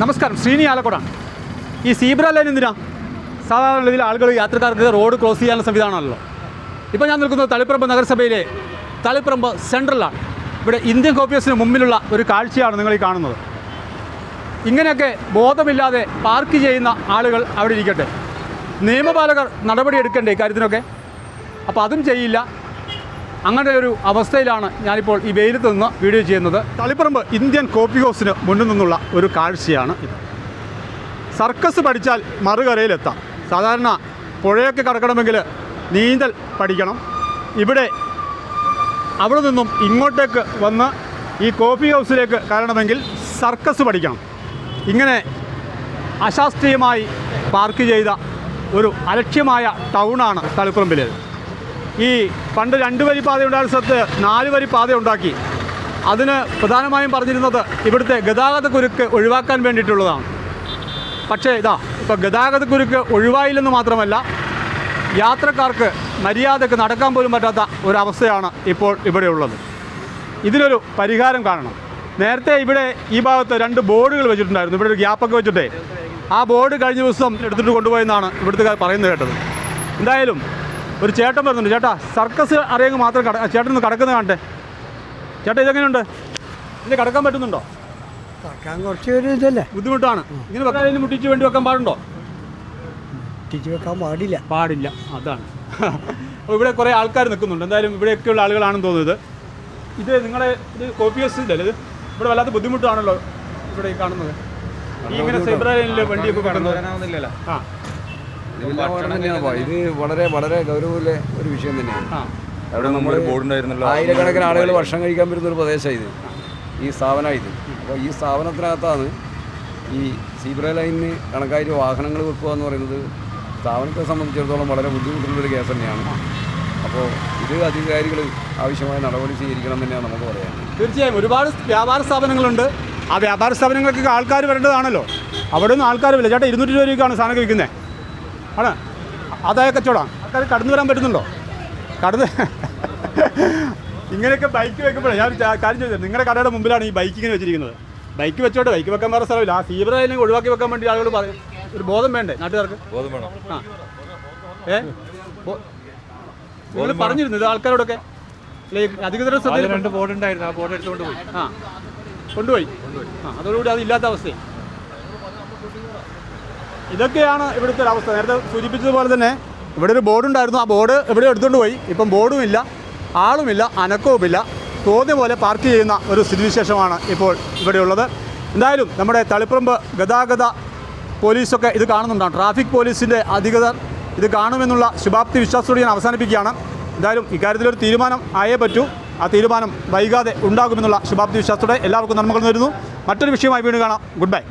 നമസ്കാരം. ശ്രീനി ആലക്കോടാണ്. ഈ zebra line എന്തിനാ? സാധാരണ രീതിയിൽ ആളുകൾ യാത്രക്കാർക്ക് റോഡ് ക്രോസ് ചെയ്യാനുള്ള സംവിധാനമാണല്ലോ. ഇപ്പോൾ ഞാൻ നിൽക്കുന്നത് തളിപ്പറമ്പ് നഗരസഭയിലെ തളിപ്പറമ്പ് സെൻട്രലാണ്. ഇവിടെ ഇന്ത്യൻ കോപ്പിയസിന് മുമ്പിലുള്ള ഒരു കാഴ്ചയാണ് നിങ്ങൾ ഈ കാണുന്നത്. ഇങ്ങനെയൊക്കെ ബോധമില്ലാതെ പാർക്ക് ചെയ്യുന്ന ആളുകൾ അവിടെ ഇരിക്കട്ടെ. നിയമപാലകർ നടപടി എടുക്കണ്ടേ ഇക്കാര്യത്തിനൊക്കെ? അപ്പോൾ അതും ചെയ്യില്ല. അങ്ങനെ ഒരു അവസ്ഥയിലാണ് ഞാനിപ്പോൾ ഈ വെയിലത്ത് നിന്ന് വീഡിയോ ചെയ്യുന്നത്. തളിപ്പറമ്പ് ഇന്ത്യൻ കോപ്പി ഹൗസിന് മുന്നിൽ നിന്നുള്ള ഒരു കാഴ്ചയാണ് ഇത്. സർക്കസ് പഠിച്ചാൽ മറുകരയിലെത്താം. സാധാരണ പുഴയൊക്കെ കടക്കണമെങ്കിൽ നീന്തൽ പഠിക്കണം. ഇവിടെ അവിടെ നിന്നും ഇങ്ങോട്ടേക്ക് വന്ന് ഈ കോഫി ഹൗസിലേക്ക് കയറണമെങ്കിൽ സർക്കസ് പഠിക്കണം. ഇങ്ങനെ അശാസ്ത്രീയമായി പാർക്ക് ചെയ്ത ഒരു അലക്ഷ്യമായ ടൗണാണ് തളിപ്പറമ്പിലേത്. ഈ പണ്ട് രണ്ട് വരി പാത ഉണ്ടായിരുന്ന സ്ഥലത്ത് നാല് വരി പാത ഉണ്ടാക്കി. അതിന് പ്രധാനമായും പറഞ്ഞിരുന്നത് ഇവിടുത്തെ ഗതാഗത കുരുക്ക് ഒഴിവാക്കാൻ വേണ്ടിയിട്ടുള്ളതാണ്. പക്ഷേ ഇതാ ഇപ്പോൾ ഗതാഗത കുരുക്ക് ഒഴിവായില്ലെന്ന് മാത്രമല്ല യാത്രക്കാർക്ക് മര്യാദയ്ക്ക് നടക്കാൻ പോലും പറ്റാത്ത ഒരവസ്ഥയാണ് ഇപ്പോൾ ഇവിടെയുള്ളത് ഇതിനൊരു പരിഹാരം കാണണം. നേരത്തെ ഇവിടെ ഈ ഭാഗത്ത് രണ്ട് ബോർഡുകൾ വെച്ചിട്ടുണ്ടായിരുന്നു. ഇവിടെ ഒരു ഗ്യാപ്പൊക്കെ വെച്ചിട്ടേ. ആ ബോർഡ് കഴിഞ്ഞ ദിവസം എടുത്തിട്ട് കൊണ്ടുപോയെന്നാണ് ഇവിടുത്തെ പറയുന്നത് കേട്ടത്. എന്തായാലും ഒരു ചേട്ടൻ വരുന്നുണ്ട്. ചേട്ടാ സർക്കസ് അറിയെങ്കിൽ മാത്രം കട ചേട്ടൻ ഒന്ന് കടക്കുന്നത് കാണട്ടെ. ചേട്ടാ ഇതെങ്ങനെയുണ്ട്? ഇതിന് കടക്കാൻ പറ്റുന്നുണ്ടോ? കിടക്കാൻ കുറച്ച് ഒരു ഇതല്ലേ? ബുദ്ധിമുട്ടാണ്. ഇങ്ങനെ വെക്കാൻ മുട്ടിച്ച് വേണ്ടി വെക്കാൻ പാടുണ്ടോ? മുട്ടിച്ച് വെക്കാൻ പാടില്ല. പാടില്ല. അതാണ്. അപ്പോൾ ഇവിടെ കുറേ ആൾക്കാർ നിൽക്കുന്നുണ്ട്. എന്തായാലും ഇവിടെയൊക്കെയുള്ള ആളുകളാണെന്ന് തോന്നുന്നത്. ഇത് നിങ്ങളെ ഇത് കോപ്പി ഹൗസ് അല്ലേ ഇത്? ഇവിടെ വല്ലാത്ത ബുദ്ധിമുട്ടാണല്ലോ ഇവിടെ ഈ കാണുന്നത്. ഈ ഇങ്ങനെ സൈബർ ലൈനിൽ വണ്ടിയൊക്കെ വരാനാവുന്നില്ലല്ലോ. ആ. ഇത് വളരെ വളരെ ഗൗരവമുള്ള ഒരു വിഷയം തന്നെയാണ്. അവിടെ നമ്മൾ ബോർഡുണ്ടായിരുന്നല്ലോ. ആയിരക്കണക്കിന് ആളുകൾ വർഷം കഴിക്കാൻ വരുന്ന ഒരു പ്രദേശമാണ് ഇത് ഈ സ്ഥാപനമാണ് ഇത്. അപ്പോൾ ഈ സ്ഥാപനത്തിനകത്താണ് ഈ സീബ്ര ലൈനിന് കണക്കായിട്ട് വാഹനങ്ങൾ വെക്കുക എന്ന് പറയുന്നത് സ്ഥാപനത്തെ സംബന്ധിച്ചിടത്തോളം വളരെ ബുദ്ധിമുട്ടുള്ളൊരു കേസ് തന്നെയാണ്. അപ്പോൾ ഇത് അധികാരികൾ ആവശ്യമായ നടപടി സ്വീകരിക്കണം എന്ന് തന്നെയാണ് നമുക്ക് പറയാൻ തീർച്ചയായും ഒരുപാട് വ്യാപാര സ്ഥാപനങ്ങളുണ്ട്. ആ വ്യാപാര സ്ഥാപനങ്ങൾക്കൊക്കെ ആൾക്കാർ വരേണ്ടതാണല്ലോ. അവിടെ ഒന്നും വില ചേട്ടാ ഇരുന്നൂറ്റി രൂപ രൂപയ്ക്കാണ് സാധനം വിൽക്കുന്നത് ആണ് അതായ കച്ചവടമാണ് ആൾക്കാർ കടന്നു വരാൻ പറ്റുന്നുണ്ടോ? കടന്ന് ഇങ്ങനെയൊക്കെ ബൈക്ക് വെക്കുമ്പോഴേ ഞാൻ കാര്യം ചോദിച്ചത് നിങ്ങളുടെ കടയുടെ മുമ്പിലാണ് ഈ ബൈക്ക് ഇങ്ങനെ വെച്ചിരിക്കുന്നത്. ബൈക്ക് വെച്ചോട്ടെ ബൈക്ക് വെക്കാൻ വേറെ സ്ഥലമില്ല. ആ സീബ്ര അതിനെ ഒഴിവാക്കി വെക്കാൻ വേണ്ടി ആളുകൾ പറയും. ഒരു ബോധം വേണ്ടേ നാട്ടുകാർക്ക്? ബോധം വേണം. ആ. ഏ? നിങ്ങൾ പറഞ്ഞിരുന്നു ഇത് ആൾക്കാരോടൊക്കെ? അധികൃതരുടെ ശ്രദ്ധയിൽ രണ്ട് ബോർഡ് ഉണ്ടായിരുന്നു. ആ ബോർഡ് എടുത്തുകൊണ്ട് പോയി. ആ. കൊണ്ടുപോയി. ആ അതോടുകൂടി അത് ഇല്ലാത്ത അവസ്ഥ ഇതൊക്കെയാണ് ഇവിടുത്തെ ഒരു അവസ്ഥ. നേരത്തെ സൂചിപ്പിച്ചതുപോലെ തന്നെ ഇവിടെ ഒരു ബോർഡ് ഉണ്ടായിരുന്നു. ആ ബോർഡ് ഇവിടെ എടുത്തുകൊണ്ട് പോയി. ഇപ്പം ബോർഡും ഇല്ല ആളുമില്ല അനക്കവുമില്ല തോന്നിയ പോലെ പാർക്ക് ചെയ്യുന്ന ഒരു സ്ഥിതിവിശേഷമാണ് ഇപ്പോൾ ഇവിടെയുള്ളത് എന്തായാലും നമ്മുടെ തളിപ്പറമ്പ് ഗതാഗത പോലീസൊക്കെ ഇത് കാണുന്നുണ്ടാണ്. ട്രാഫിക് പോലീസിന്റെ അധികൃതർ ഇത് കാണുമെന്നുള്ള ശുഭാപ്തി വിശ്വാസത്തോടെ ഞാൻ അവസാനിപ്പിക്കുകയാണ്. എന്തായാലും ഇക്കാര്യത്തിലൊരു തീരുമാനം ആയേ പറ്റൂ. ആ തീരുമാനം വൈകാതെ ഉണ്ടാകുമെന്നുള്ള ശുഭാപ്തി വിശ്വാസത്തോടെ എല്ലാവർക്കും നന്മകൾ നേരുന്നു. മറ്റൊരു വിഷയമായി വീണ്ടും കാണാം. Good bye